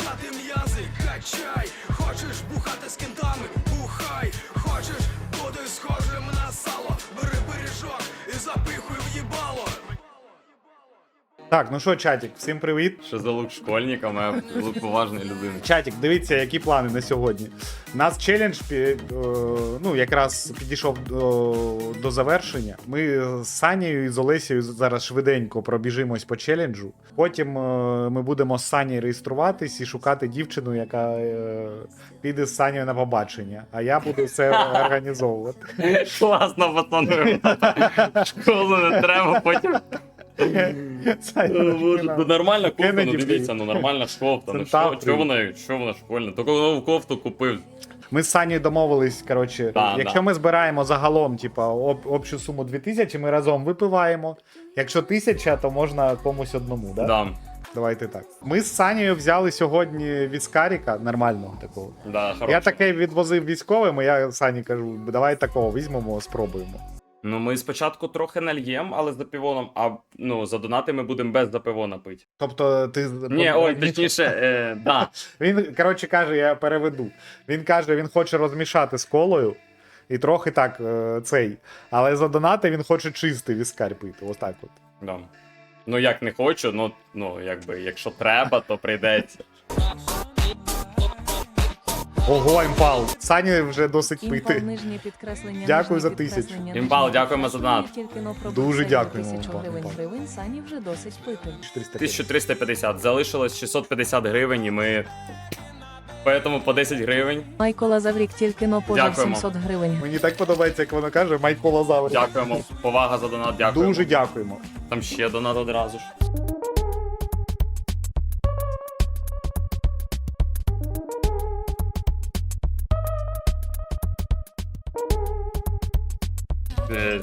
качати м'язи, качай, хочеш бухати з кентами, бухай, хочеш Так, ну що, чатік, всім привіт. Що за лук школьника, моя лук поважної людини. Чатік, дивіться, які плани на сьогодні. У нас челендж е, ну, якраз підійшов до, до завершення. Ми з Санєю і з Олесією зараз швиденько пробіжимось по челенджу. Потім е, ми будемо з Санєю реєструватись і шукати дівчину, яка е, піде з Санєю на побачення. А я буду все організовувати. Класно, пацани. Школу не треба, потім. Ну, Нормальна кофта, ну дивіться, ну нормальна ж кофта. Ну що, що вона, що вона школьна? Тільки нову кофту купив. Ми з Санєю домовились, коротше, Да, якщо да. ми збираємо загалом, типа, об, общу суму 2000, ми разом випиваємо. Якщо 1000, то можна комусь одному, да? Да, Давайте так. Ми з Санєю взяли сьогодні віскаріка нормального такого. да. Я таке відвозив військовим, і я Сані кажу, давай такого візьмемо, спробуємо. Ну ми спочатку трохи нальєм, але з запівоном, а ну за донати ми будемо без запивона пити. Тобто, ти Ні, ой, точніше, е, да. Він, коротше, каже, я переведу. Він каже, він хоче розмішати з колою. І трохи так е, цей. Але за донати він хоче чистий віскар пити. Ось так от. да. Ну як не хочу, ну, ну якби, якщо треба, то прийдеться. Ого, імпал. Сані вже досить Імпал, пити. нижнє підкреслення, Дякую за тисячу. Імпал, дякуємо за донат. Дуже дякуємо, 1000 Імпал, гривень Імпал. гривень, Сані вже досить пити. 450. 1350. Залишилось 650 гривень, і ми. Поэтому по 10 гривень. Майкола Заврік тільки но пожив Дякуємо. 700 гривень. Мені так подобається, як вона каже, Майкола Завр. Дякуємо. Повага за донат, дякуємо. Дуже дякуємо. Там ще донат одразу ж.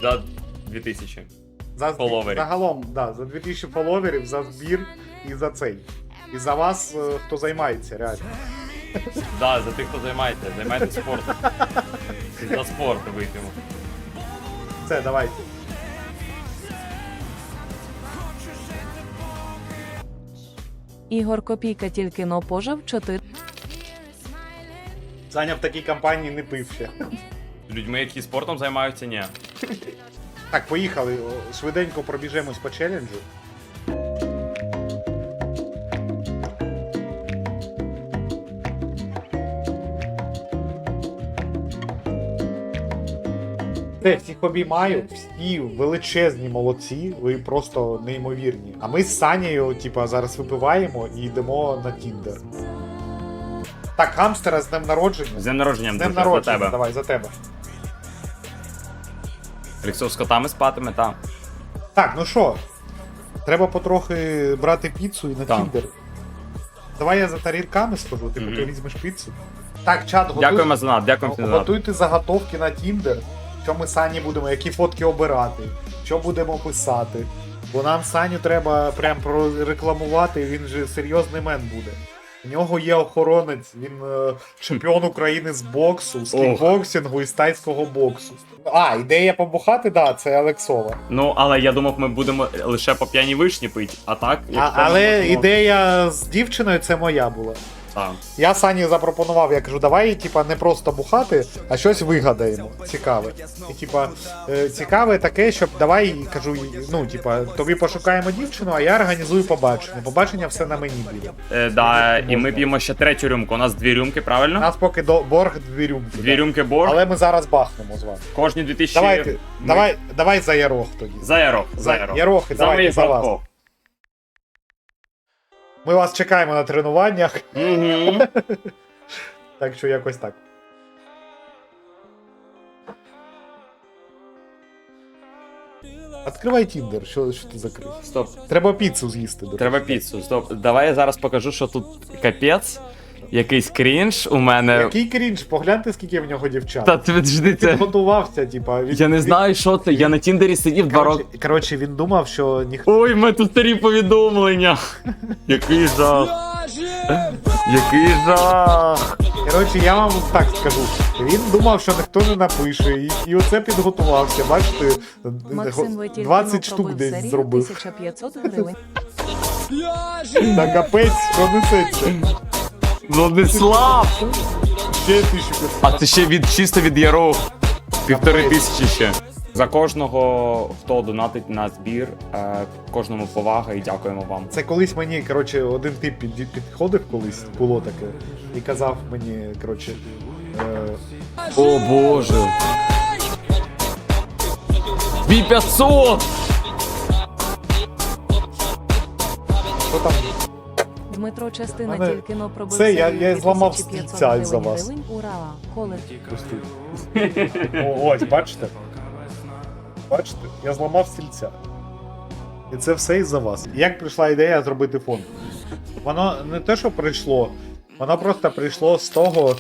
За 2000. За, Фоловерів. Загалом, да, за 2000 фоловерів, за збір і за цей. І за вас, е, хто займається, реально. Да, за тих, хто займається, займайтесь спортом. За спорт вип'ємо. Все, давайте. Ігор Копійка тільки но пожив 4 Саня в такій компанії не пив ще. З людьми, які спортом займаються, ні. Так, поїхали. Швиденько пробіжемось по челенджу. Те, всіх обіймаю, всі величезні молодці, ви просто неймовірні. А ми з Санєю, типа, зараз випиваємо і йдемо на Тіндер. Так, хамстера з днем народження. З днем народження, З днем друже, за народження, тебе. давай, за тебе. Олексій з котами спатиме, так. Так, ну що, треба потрохи брати піцу і на Так. Тіндер. Давай я за тарілками схожу, ти Мгм. поки візьмеш піцу. Так, чат, готуй... Дякуємо за донат, дякуємо за донат. готуйте заготовки на Тіндер, що ми Сані будемо, які фотки обирати, що будемо писати. Бо нам Саню треба прям прорекламувати, він же серйозний мен буде. У нього є охоронець, він е, чемпіон України з боксу, з кікбоксингу і з тайського боксу. А, ідея побухати, да, це Алексова. Ну, але я думав, ми будемо лише по п'яній вишні пити, а так. А, але ідея з дівчиною це моя була. Так. Я Сані запропонував, я кажу, давай, типа, не просто бухати, а щось вигадаємо. Цікаве. І типа, е, цікаве таке, щоб давай кажу, ну, типа, тобі пошукаємо дівчину, а я організую побачення. Побачення все на мені буде. Е, да, і ми п'ємо ще третю рюмку. У нас дві рюмки, правильно? У нас поки до борг дві рюмки. Дві да. рюмки борг. Але ми зараз бахнемо з вами. Кожні 2000... Давайте, ми- давай, давай за ярох тоді. За ярох, за За ярох. ярохи, За давайте за вас. Ми вас чекаємо на тренуваннях, так що якось так. Відкривай Тіндер, що, що ти закрив? Стоп. Треба піцу з'їсти. Треба піцу. Стоп. Давай я зараз покажу, що тут капець. Якийсь крінж у мене. Який крінж, погляньте, скільки в нього дівчат. Та ти жди це. Готувався, типа. Він, Я не знаю, що це. Я на Тіндері сидів два роки. Коротше, коротше, він думав, що ніхто. Ой, ми тут старі повідомлення. Який жах. Який жах. Коротше, я вам так скажу. Він думав, що ніхто не напише, і, і оце підготувався. Бачите, Максим ви тільки 20 но штук десь серію зробив. 1500 гривень. Та капець, що несеться. Владислав! Ще 1500. А це ще від чисто від Яров. Півтори тисячі ще. За кожного, хто донатить на збір, е, кожному повага і дякуємо вам. Це колись мені, коротше, один тип під, підходив колись, було таке, і казав мені, коротше, е, О боже. 2500! що там Дмитро частина Мене- тільки но пробив. Це я- я зламав 2500 стільця із-за вас. Гривень. Ура! О, ось, бачите? Бачите? Я зламав стільця. І це все із-за вас. Як прийшла ідея зробити фонд? Воно не те, що прийшло, воно просто прийшло з того,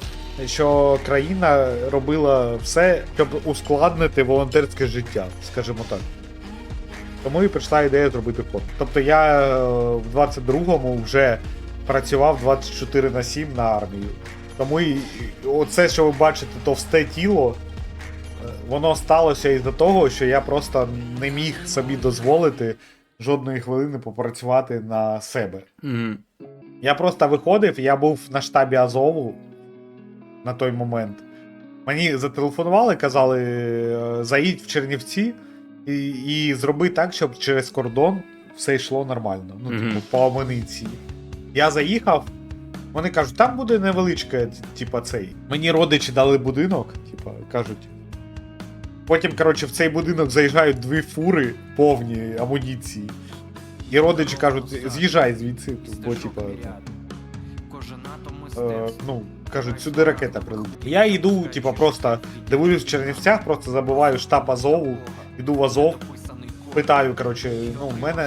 що країна робила все, щоб ускладнити волонтерське життя, скажімо так. Тому і прийшла ідея зробити фонд. Тобто я е, в 22-му вже працював 24 на 7 на армію. Тому і оце, що ви бачите, товсте тіло, е, воно сталося із-за того, що я просто не міг собі дозволити жодної хвилини попрацювати на себе. Мгм. Я просто виходив, я був на штабі Азову на той момент. Мені зателефонували, казали: е, заїдь в Чернівці і, і зроби так, щоб через кордон все йшло нормально. Ну, Мгм. типу, по амуніції. Я заїхав, вони кажуть, там буде невеличке, типа цей. Мені родичі дали будинок, типа, кажуть. Потім, коротше, в цей будинок заїжджають дві фури повні амуніції. І родичі кажуть, з'їжджай звідси, бо типа. Е, ну, кажуть, сюди ракета прилетить. Я йду, типа, просто дивлюсь в Чернівцях, просто забиваю штаб Азову, йду в Азов, питаю, коротше, ну, в мене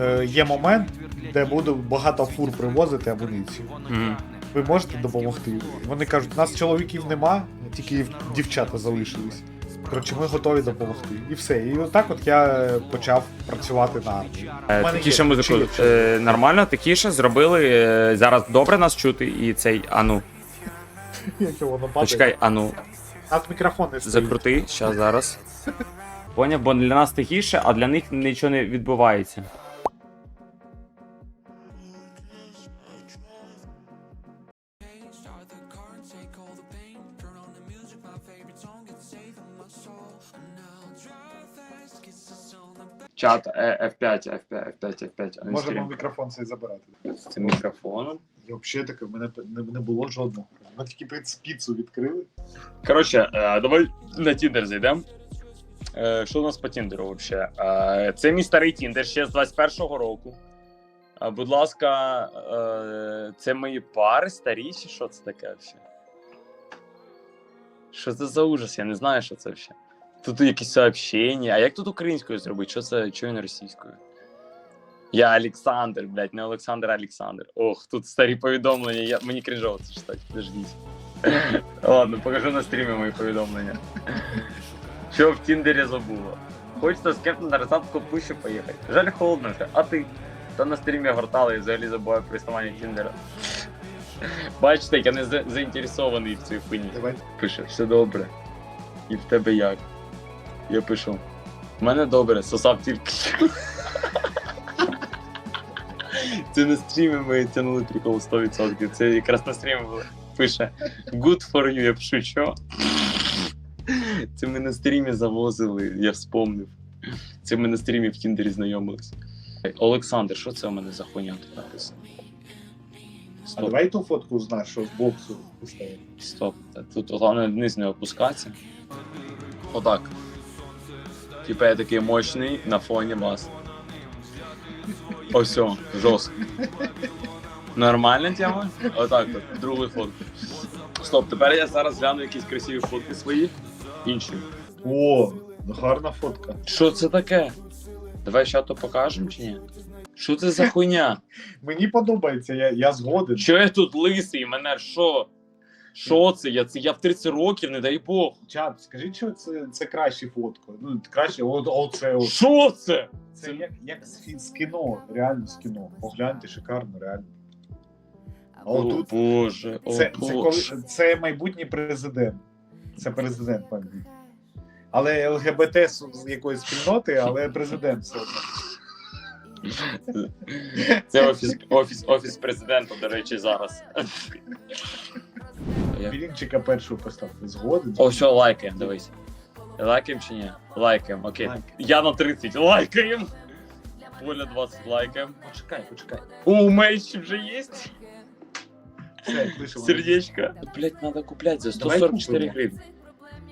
е, є момент, де буду багато фур привозити амуніцію. Мгм. Ви можете допомогти? Вони кажуть, у нас чоловіків нема, тільки дівчата залишились. Коротше, ми готові допомогти. І все. І отак от я почав працювати на армії. Е, У Тихіше є. Е, Нормально, тихіше зробили. е, Зараз добре нас чути, і цей ану. Як воно падає. Почекай, ану, Над мікрофон не стоїть. закрути, щас зараз. Поняв, бо для нас тихіше, а для них нічого не відбувається. Чат F5, F5, F5, F5. Можемо мікрофон цей забирати. Це мікрофоном. І взагалі таке, в мене не, не було жодного. Ми тільки піцу відкрили. Коротше, е, давай на Тіндер зайдемо. Е, Що у нас по Тіндеру взагалі? Е, Це мій старий Тіндер ще з 21-го року. Будь ласка, е, це мої пари старі, чи що це таке взагалі? Що це за ужас? Я не знаю, що це взагалі. Тут якісь сообщення. А як тут українською зробити? Що це чого не російською? Я Олександр, блядь, не Олександр, а Олександр. Ох, тут старі повідомлення. Я... Мені крінжово це читати, подождіть. Ладно, покажу на стрімі мої повідомлення. Що в Тіндері забула? Хочеться з кем-то на розсадку пущу поїхати. Жаль, холодно вже. А ти? Та на стрімі гортали і взагалі забуваю про існування Тіндера. Бачите, я не за- заінтересований в цій хуйні. Давай. Пише, все добре. І в тебе як? Я пишу. В мене добре, сосав тільки. Це на стрімі ми тягнули прикол 100%. Це якраз на стрімі було. Пише Good for you, я пишу, що? Це ми на стрімі завозили, я вспомнив. Це ми на стрімі в Тіндері знайомились. Олександр, що це у мене за хуйня тут написано? А Стоп. давай ту фотку з боксу поставив. Стоп. Тут головне вниз не опускатися. Отак. Типа я такий мощний на фоні вас. Ось, о, жорстко. Нормальна тема? Отак от, другу фотку. Стоп, тепер я зараз гляну якісь красиві фотки свої. Інші. О, гарна фотка. Що це таке? Давай ще то покажемо чи ні? Що це за хуйня? Мені подобається, я, я згоден. Що я тут лисий? Мене що? Що це? Я, це? я в 30 років, не дай Бог. Чат, скажіть, що це, це краща фотка. Ну, краще, от, оце от. Що це? Це як, як з, фі- з кіно, реально з кіно. Погляньте, шикарно, реально. А О, отут Боже, о, це, це, коли, це майбутній президент. Це президент майбутній. Але ЛГБТ з якоїсь спільноти, але президент все одно. Це офіс, офіс, офіс президента, до речі, зараз. Білінчика першого поставте. Згоден? О, що, лайкаємо, дивись. Лайкаємо чи ні? Лайкаємо, окей. Лайк. Я на 30 лайкаємо. Поля 20 лайкаємо. Почекай, почекай. У Мельчі вже є? Сердечко. Блять, треба купляти за 144 купимо. гривні.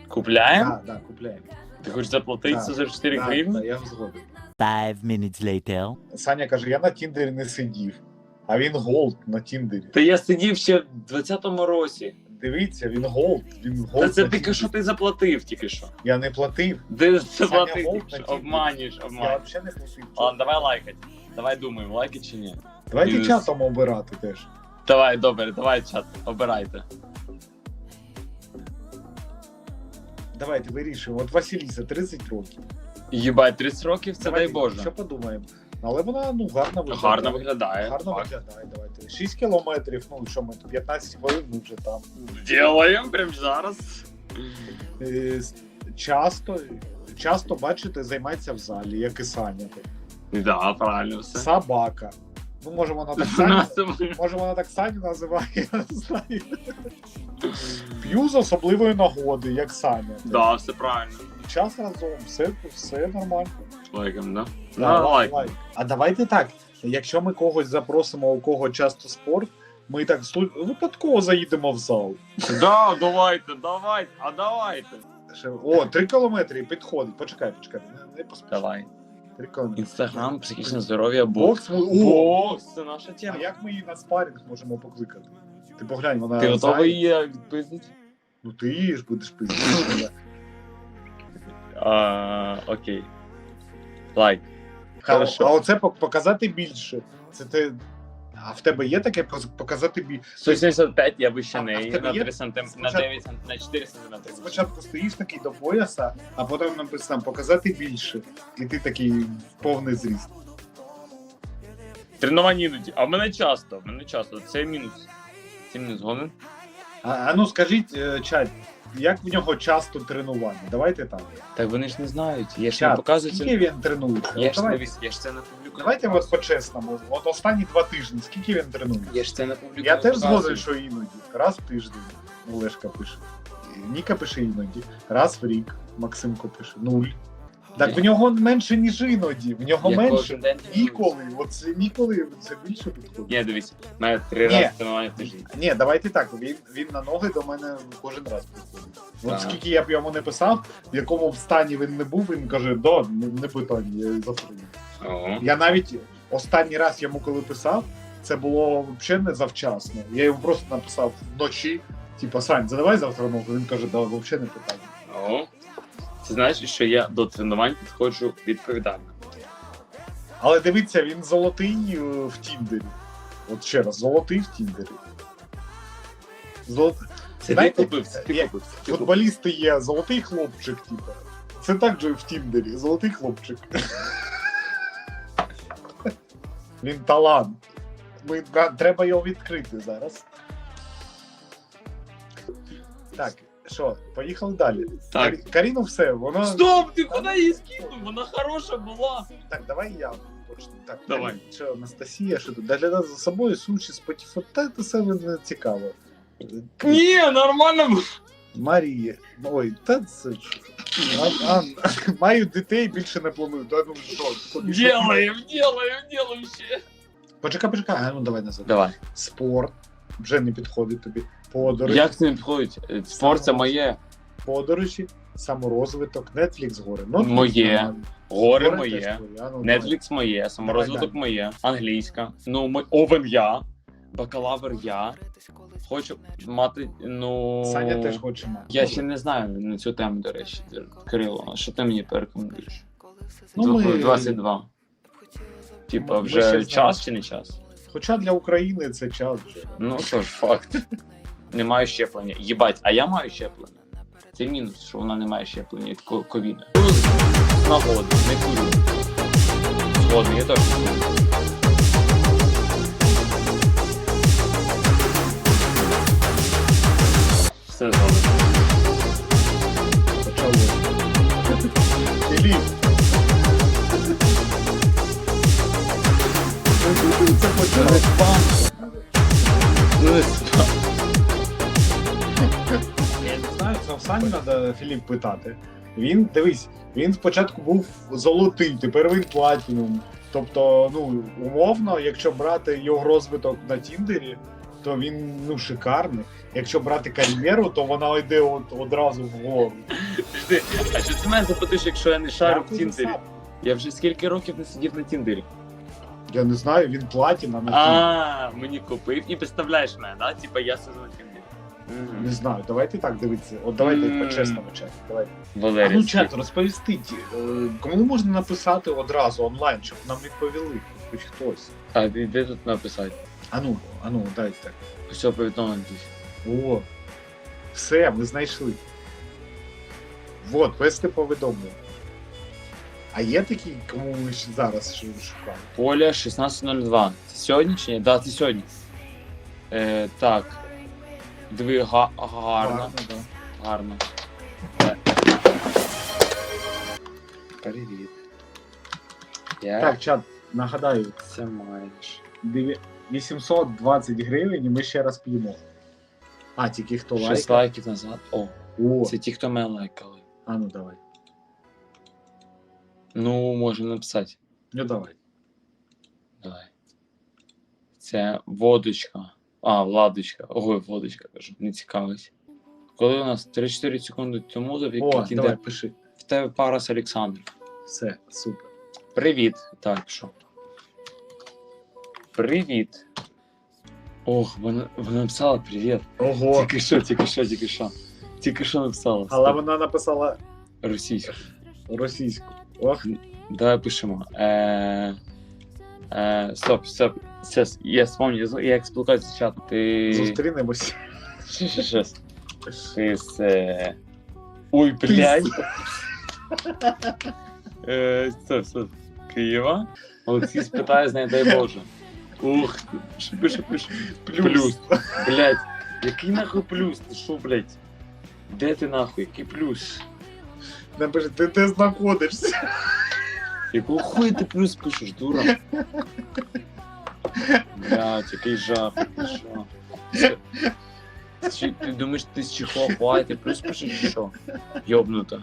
Купляємо? Так, так, купляємо. Ти хочеш заплатити Так, 144 Так, гривні? так, я згоден. Five minutes later. Саня каже, я на Тіндері не сидів. А він голд на Тіндері. Та я сидів ще в 20-му році. Дивіться, він голд. Він голд. Та це на тільки що ти заплатив тільки що. Я не платив. Де ти заплатив? Тіндері. Обманюєш, Я взагалі не платив. Ладно, давай лайкати. Давай думаємо, лайки чи ні. Давайте чатом обирати теж. Давай, добре, давай чат, обирайте. Давайте вирішуємо. От Василіса 30 років. Їбать, 30 років, це дай Давайте, Боже. Що подумаємо? Але вона ну гарно виглядає. Гарно виглядає. Гарно факт. виглядає. Давайте. 6 кілометрів, ну що ми тут 15 хвилин, ми вже там. Делаємо прямо зараз. Е, с- Часто, часто бачите, займається в залі, як і Саня. Да, правильно все. Собака. Ну, може вона так Саню, може вона так Саню називає, я не знаю. П'ю з особливої нагоди, як Саня. Да, все правильно. Час разом, все, все нормально. Лайком, да? Да, Да, лайк. лайк. А давайте так. Якщо ми когось запросимо, у кого часто спорт, ми так випадково заїдемо в зал. Да, давайте, давайте, а давайте. О, три кілометри підходить. Почекай, почекай, не, не поспішай. Давай. Три. Інстаграм, психічне здоров'я, бокс. Бокс. О, Бокс, це наша тема. а як ми її на спарінг можемо покликати? Ти поглянь, вона. Ти готовий зай- її відпиздити? Ну ти її ж будеш пиздити. А, Окей. Лайк. А, Хорошо. а оце пок- показати більше. Це ти. А в тебе є таке показати більше? 175 я вище А- а в тебе на є 3 см, на спочатку- 9 см, на 4 см. Ти спочатку стоїш такий до пояса, а потім написано показати більше. І ти такий повний зріст. Тренування іноді. А в мене часто, в мене часто. Це мінус. Це мінус гонен. А, а ну скажіть, е, чат, як в нього часто тренування? Давайте так. Так вони ж не знають. Я ж не Чат, показую скільки він тренується? Я От ж, давай- дивись, я ж це на публіку. Давайте от по-чесному. От останні два тижні, скільки він тренується? Я ж це на публіку. Я не теж показую. згоден, що іноді. Раз в тиждень. Олешка пише. Ніка пише іноді. Раз в рік. Максимко пише. Нуль. Так в нього менше, ніж іноді. В нього Я менше. день. Ніколи. Оце ніколи це більше підходить. Ні, дивись, в мене три Ні. рази тренування в тиждень. Ні, давайте так. Він, він на ноги до мене кожен раз приходить. От Так. скільки я б йому не писав, в якому б стані він не був, він каже, да, не, не питання, я затримую. Ого. Я навіть останній раз йому коли писав, це було взагалі не завчасно. Я йому просто написав вночі, типа, Сань, задавай завтра ногу. Він каже, да, взагалі не питання. Ого. Це знаєш, що я до тренувань підходжу відповідально. Але дивіться, він золотий е, в Тіндері. От ще раз, золотий в Тіндері. Золот... Це Знаєте, ти купив, це ти я- купив. це ти купив. Футболісти є золотий хлопчик, типа. Це так же в Тіндері, золотий хлопчик. Він талант. Ми, на- треба його відкрити зараз. Так, що, поїхали далі. Так. Карі- Каріну все, вона. Стоп, ти куди її скинув? Вона хороша була. Так, давай я почну. Так, Давай. Карі- Що, Анастасія, що тут? Доглядати за собою, суші, Spotify, та це все не цікаво. Ні, нормально було. Марія. Ой, та це ж. Маю дітей, більше не планую. Та, ну, що, тобі що? Делаем, делаем, делаем ще. Почекай, почекай, а ну давай назад. Давай. Спорт. Вже не підходить тобі. Подорожі, Як це не підходить? Е, Спорт моє. подорожі, саморозвиток, Netflix гори. Ну, Моє. Гори Гори моє. ну. Netflix моє, саморозвиток Давай моє, англійська. Ну, ми- овен я, бакалавр я. Хочу мати, ну. Саня теж хоче мати. Я ще не знаю на цю тему, до речі, Кирило. Що ти мені порекомендуєш? Ну, ми- 22. Типа, Ми- ми вже ще знаємо. час чи не час? Хоча для України це час вже. Ну, то ж факт немає щеплення. їбать, а я маю щеплення. Це мінус, що вона не має щеплення від ковіда. На не курю. Згодний, я теж. Все згодно. Почали. Елі. Це почали. Ну не спам. Сані треба Філіп питати. Він, дивись, він спочатку був золотий, тепер він платінум. Тобто, ну, умовно, якщо брати його розвиток на Тіндері, то він ну шикарний. Якщо брати кар'єру, то вона йде от, одразу вгору. Ти- А що ти мене запитаєш, якщо я не шарю в Дякую за Тіндері? сап. Я вже скільки років не сидів на Тіндері. Я не знаю, він платіна на Тіндері. А, мені купив і представляєш мене, да? Типа я сиджу на Тіндері. Не знаю, давайте так дивитися. От давайте М. по-чесному чат. Давайте. А ну чат, розповісти, е, кому можна написати одразу онлайн, щоб нам відповіли, хоч хтось. А де тут написати? Ану, ану, дайте. Все повідомлення. О, все, ми знайшли. Вот, вести повідомлення. А є такі, кому ви ще зараз шу- шукаєте? Поля 16.02. Це сьогодні чи ні? Да, це сьогодні. Е, так. Диви, га- гарно. да. Гарно. Привіт. Я Так, чат, нагадаю, це маєш. деві- 820 гривень і ми ще раз п'ємо. А, тільки хто Шість лайк. лайків назад. О, О, це ті, хто мене лайкали. а ну давай. Ну, можемо написати. Ну давай. Давай. Це водочка. А, владочка. Ой, водочка кажу, не цікавить. Коли у нас 3-4 секунди тому О, завдяки давай, пиши. в тебе пара з Олександром. Все, супер. Привіт. Так, що? Привіт. Ох, вона, вона написала привіт. Ого. Тільки що, тільки що, тільки що. Тільки що написала. Але вона написала Російською. російську. Ох, Давай пишемо. Е, е, стоп, стоп. Сейчас, я вспомню, я експлуатацію чату. Ти... зустрінемось. Щас. Ти з... е, Ой, блядь. Е, Стоп, стоп. Києва. Олексій спитає, знає, дай Боже. Ух, що пише, пише. Плюс. Блядь, який нахуй плюс? Ти що, блядь? Де ти нахуй? Який плюс? Напиши, ти де знаходишся? Якого хуя ти плюс пишеш, дура? Блядь, який жах, який жах. Це- Чи, ти думаєш, ти з чихуахуа, ти плюс пишеш чи що? Йобнута.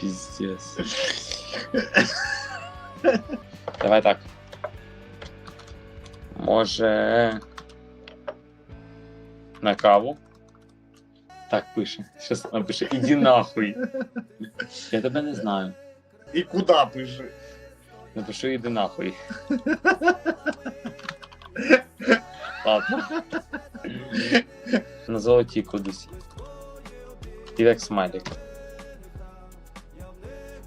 Пиздец. Давай так. Може. На каву? Так пише. Щас напише. Іди нахуй. Я тебе не знаю. І куди пиши? Напишу іди нахуй. Ладно. На золоті кудись. І так смайлик.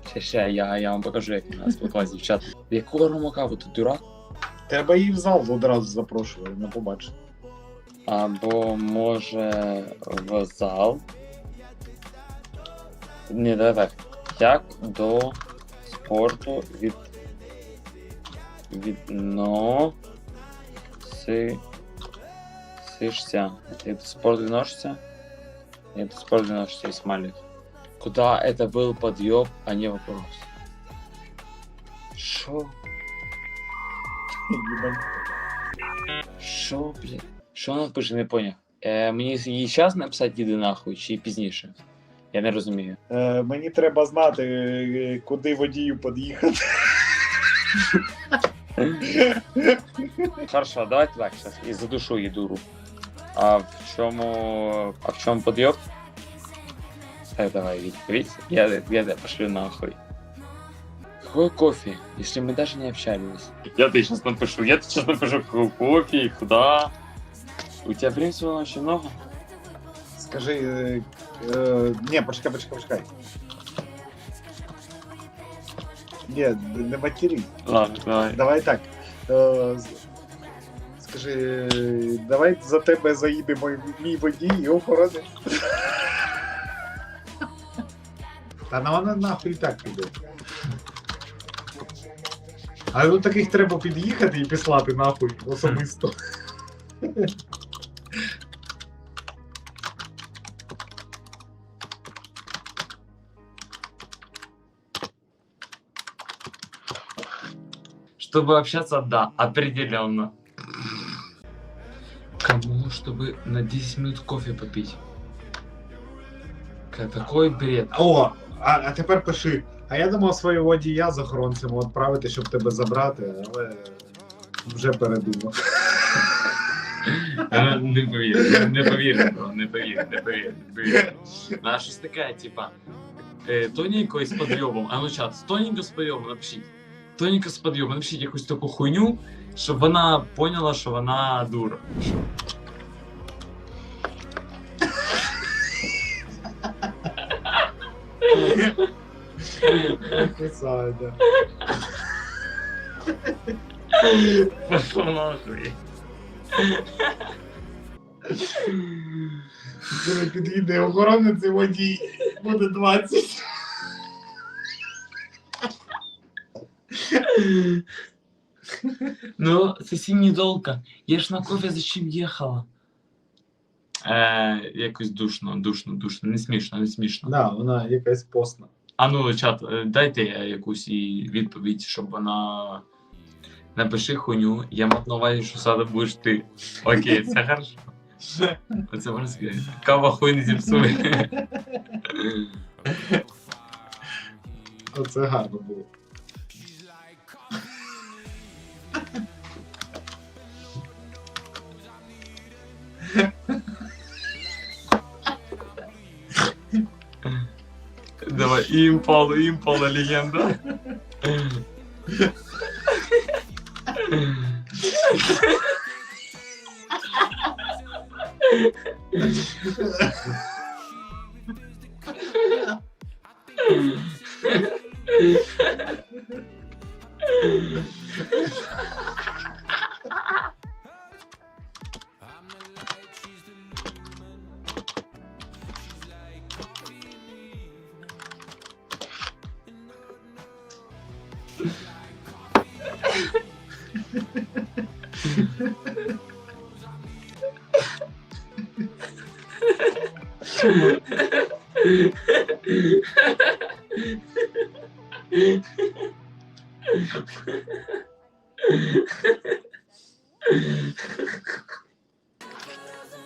Ще, ще, я, я вам покажу, як у нас спілкувалися дівчата. Якого ромакаву ти дурак? Треба її в зал одразу запрошували на побачення. Або може в зал. Ні, давай так. Як до спорту від відносишся? Як до спорту відносишся? Як до спорту відносишся, Исмайлик. Куда это был подъеб, а не вопрос? Шо? Їбать. Що, блін? Що вона пише, не поняв. Е, мені їй час написати іди нахуй чи пізніше? Я не розумію. Е, мені треба знати, е, куди водію під'їхати. Хорошо, давайте так зараз. І задушу її дуру. А в чому. А в чому подъеб? Так, давай, відповідь. Я, я тебя пошлю нахуй. Какой кофе, если мы даже не общались? Я тебе сейчас напишу, я тебе сейчас напишу, какой кофе куда. У тебя, в принципе, очень много. Скажи. Е, е, ні, почекай, почекай, почекай. Ні, не матері. Ладно, давай. Давай так. З- скажи, давай за тебе заїде мій, мій водій і охоронець. Та на вона нахуй і так піде. Але до таких треба під'їхати і післати нахуй особисто. Чтобы общаться, да, определенно. Кому, чтобы на 10 минут кофе попить? Такой бред. О, а, а тепер пиши. А я думав свого водія з охоронцем відправити, щоб тебе забрати, але вже передумав. Не повір, не повір, не повір, не повір, не повір. Щось таке, типа, е, тоненько із подйомом, а ну чат, тоненько з подйомом напишіть. Тоненько з подйомом, напишіть якусь таку хуйню, щоб вона поняла, що вона дура. Писаю, да. Пошла нахуй. Коли підійде охоронець і водій, буде 20. Ну, це недолго. Я ж на кофе зачем їхала? Е, якось душно, душно, душно. Не смішно, не смішно. Да, вона якась постна. А ну, чат, е, дайте якусь їй відповідь, щоб вона. Напиши хуйню, я мав на увазі, що сада будеш ти. Окей, це хорошо. Оце можна сказати. Кава хуй не зіпсує. Оце гарно було. Давай, імпала, імпала, легенда.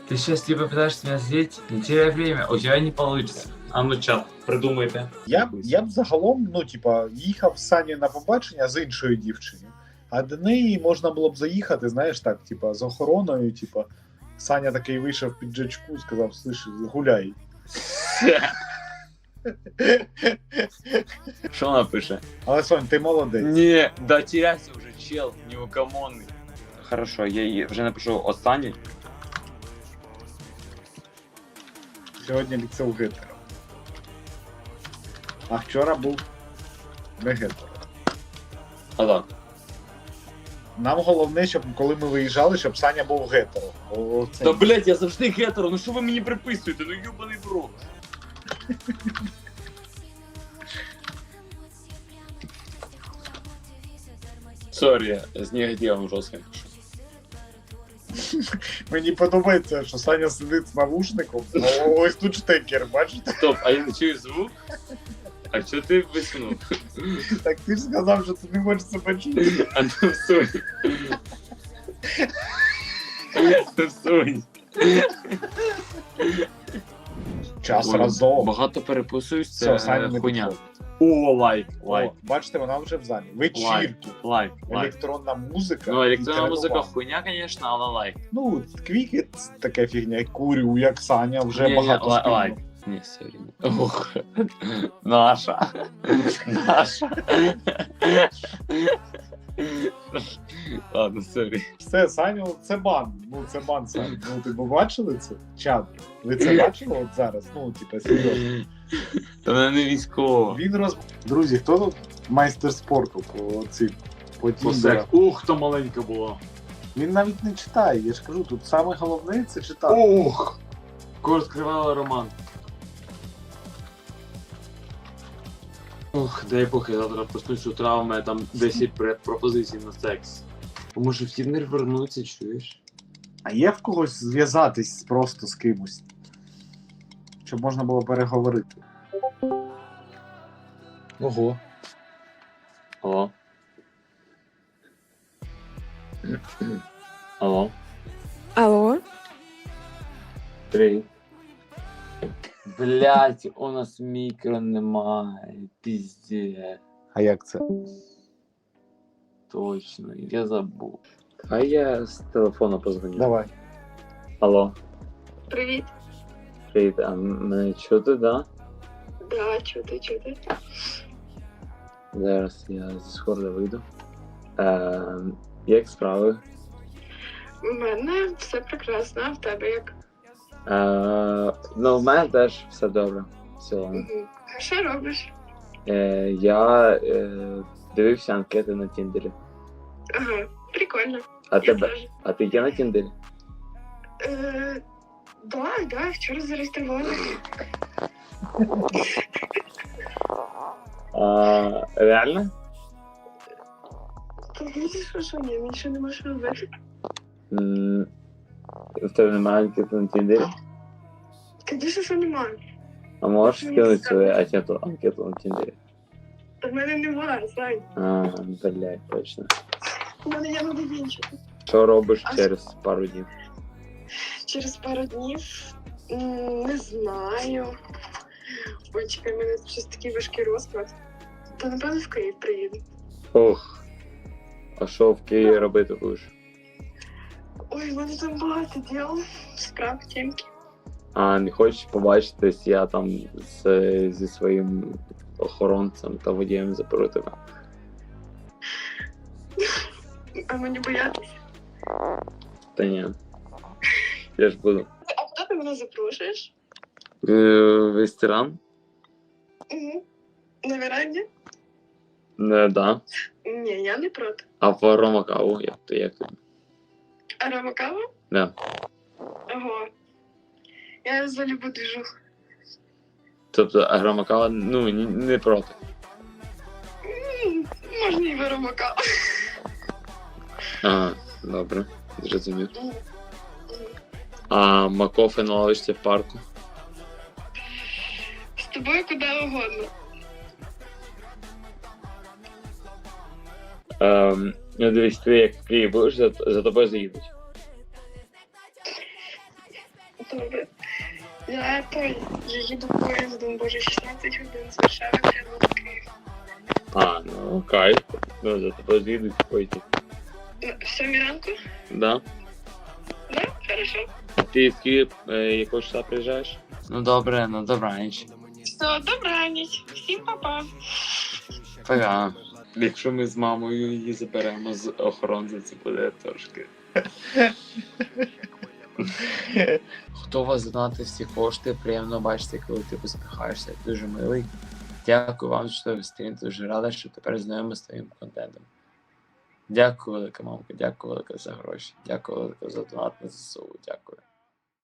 Ты сейчас типа пытаешься меня злить, не теряй время, у тебя не получится. А ну чат, придумайте. Я б, я б загалом, ну, типа, їхав з Сані на побачення з іншою дівчиною, а до неї можна було б заїхати, знаєш, так, типа, з охороною, типа, Саня такий вийшов під джачку, сказав, слиш, гуляй. Що вона пише? Але Сонь, ти молодець. Не, да теряйся уже, чел, неугомонный. Хорошо, я їй вже напишу останній. Сьогодні ліцел гетера. А вчора був не гетер. А так. Нам головне, щоб коли ми виїжджали, щоб Саня був гетеро. О, це- Та блять, я завжди гетеро, ну що ви мені приписуєте? Ну юбаний в рот. Сорі, з негативом жорстким пишу. Мені подобається, що Саня сидить з навушником, а ось тут штекер, бачите? Стоп, а я не чую звук? А чого ти виснув? Так ти ж сказав, що ти не можеш себе чути. А ну всунь. Ну всунь. Час Ой, разом. Багато переписуюсь, Все, це Саня не хуйня. підходить. О, лайк, лайк, О, бачите, вона вже в залі. Вечірки, лайк, лайк. електронна музика. Ну, електронна музика хуйня, звісно, але лайк. Ну, квіки це така фігня, курю, як Саня, вже Ні, ні, багато лайк. Ні, сорі. Ох. Наша. Наша. Ладно, сорі. Все, Саню, це бан. Ну, це бан, Саня. Ну, ти б бачили це? Чат. Ви це бачили от зараз? Ну, типа, серйозно. Та вона не військова. Він роз... Друзі, хто тут майстер спорту по цим по? Ух, то маленька була. Він навіть не читає, я ж кажу, тут саме головне це читати. Ох! Кор скривала роман. Ох, дай Бог, я завтра проснусь у мене там 10 пропозицій на секс. Може в Тіндер вернуться, чуєш? А є в когось зв'язатись просто з кимось, щоб можна було переговорити. Ого. Алло. Алло. Алло, Привіт. Блять, у нас мікро немає. Пізде. А як це? Точно, я забув. А я з телефону позвоню. Давай. Алло, Привіт. привіт, а мене чути, да? Да, чути, чути. Зараз я зі сходу вийду. Е, як справи? У мене все прекрасно, а в тебе як? Е, ну, в мене теж все добре. В цілому. Мгм. А що робиш? Е, я е, дивився анкети на Тіндері. Ага, прикольно. А Я тебе? теж. А ти є на Тіндері? Е, да, да, вчора зареєстрували. А, реально? Та ти що, що ні, нічого не можеш робити. М, В тебе немає анкети на Тіндері? Звісно, що немає. А можеш скинути свою анкету, анкету на Тіндері? Та в мене немає, Сань. А, блядь, точно. У мене є надо іншого. Що робиш А через пару днів? Через пару днів м, не знаю. Ой, чекай, в мене щось такий важкий розклад. Та напевно в Київ приїду. Ох. А що в Києві робити будеш? Ой, в мене там багато діл, справ, тємки. А не хочеш побачитись, я там з, зі своїм охоронцем та водієм заберу тебе. А мені боятися. Та ні. Я ж буду. А куди ти мене запрошуєш? Е, В ресторан? Угу. На веранді? Не, да. Ні, я не проти. А в Рома каву, як то як тобі? Арома кава? Да. Ого. Я залюбу движух. Тобто Рома кава, ну, ні- не проти. М, Можна і в арома кава. Ага, добре, зрозумів. М. А Макофе на лавочці в парку? З тобою куди угодно. Ем, ну дивись, ти як Київ будеш, за, за тобою заїдуть. Добре. Я той, я їду поїздом, боже, 16 годин з Варшави прямо в Київ. А, ну кайф. Ну, за тобою заїдуть потім. Ну, В сьомій ранку? Да? Да? Хорошо. Ти в Київ е, якого числа приїжджаєш? Ну добре, ну добраніч. Все, добраніч. Всім па-па. Пока. Якщо ми з мамою її заберемо з охоронця, це буде трошки. Хто вас знати всі кошти, приємно бачити, коли ти посміхаєшся. Дуже милий. Дякую вам, що ви стрім. Дуже рада, що тепер знайомі з твоїм контентом. Дякую, велика мамка, дякую велика за гроші. Дякую велика за донат на ЗСУ. Дякую.